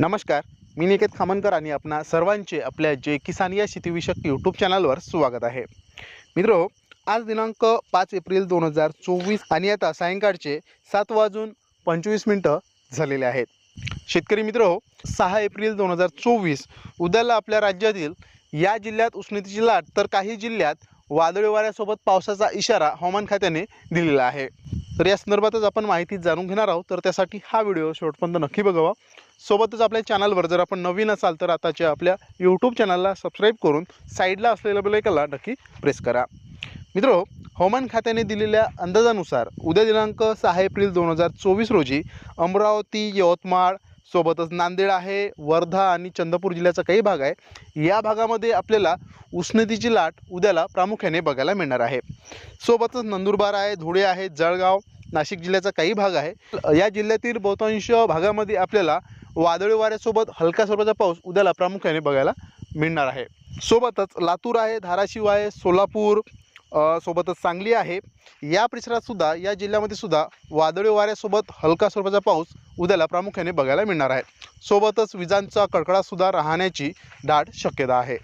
नमस्कार मी निकेत खामनकर आणि आपणा सर्वांचे आपल्या जे किसान या शेतीविषयक यूट्यूब चॅनलवर स्वागत आहे. मित्र आज दिनांक पाच एप्रिल दोन हजार चोवीस आणि आता सायंकाळचे सात वाजून पंचवीस मिनटं झालेले आहेत. शेतकरी मित्र सहा एप्रिल दोन हजार चोवीस उद्याला आपल्या राज्यातील या जिल्ह्यात उष्णतेची लाट तर काही जिल्ह्यात वादळी वाऱ्यासोबत पावसाचा इशारा हवामान खात्याने दिलेला आहे. तर या संदर्भातच आपण माहिती जाणून घेणार आहोत. तर त्यासाठी हा व्हिडिओ शेवटपर्यंत नक्की बघावा. सोबतच आपल्या चॅनलवर जर आपण नवीन असाल तर आताच्या आपल्या यूट्यूब चॅनलला सबस्क्राईब करून साईडला असलेल्या बेलायकनला नक्की प्रेस करा. मित्र हवामान खात्याने दिलेल्या अंदाजानुसार उद्या दिनांक सहा एप्रिल दोन हजार चोवीस रोजी अमरावती यवतमाळ सोबतच नांदेड आहे वर्धा आणि चंद्रपूर जिल्ह्याचा काही भाग आहे. या भागामध्ये आपल्याला उष्णतेची लाट उद्याला प्रामुख्याने बघायला मिळणार आहे. सोबतच नंदुरबार आहे धुळे आहे जळगाव नाशिक जिल्ह्याचा काही भाग आहे. या जिल्ह्यातील बहुतांश भागामध्ये आपल्याला वादळी वाऱ्यासोबत हलका स्वरूपाचा पाऊस उद्याला प्रामुख्याने बघायला मिळणार आहे. सोबतच लातूर आहे धाराशिव आहे सोलापूर सोबतच सांगली आहे. या परिसरात सुद्धा या जिल्ह्यामध्ये सुद्धा वादळी वाऱ्यासोबत हलका स्वरूपाचा पाऊस उद्याला प्रामुख्याने बघायला मिळणार आहे. सोबतच विजांचा कडकडासुद्धा राहण्याची दाट शक्यता आहे.